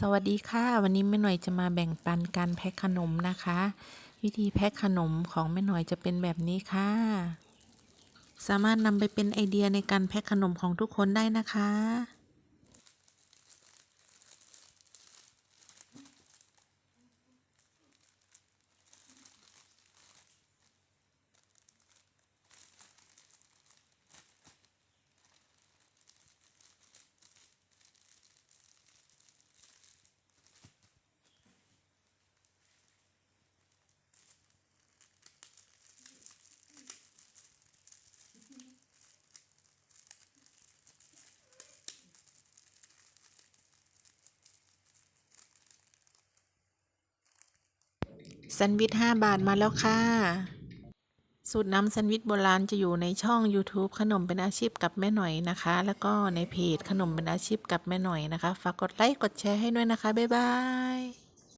สวัสดีค่ะ วันนี้แม่หน่อยจะมาแบ่งปันการแพ็คขนมนะคะ วิธีแพ็คขนมของแม่หน่อยจะเป็นแบบนี้ค่ะ สามารถนำไปเป็นไอเดียในการแพ็คขนมของทุกคนได้นะคะ แซนด์วิช5บาทมาแล้วค่ะ สูตรน้ำแซนด์วิชโบราณจะอยู่ในช่อง YouTube ขนมเป็นอาชีพกับแม่หน่อยนะคะ แล้วก็ในเพจขนมเป็นอาชีพกับแม่หน่อยนะคะ ฝากกดไลค์กดแชร์ให้ด้วยนะคะ บ๊ายบาย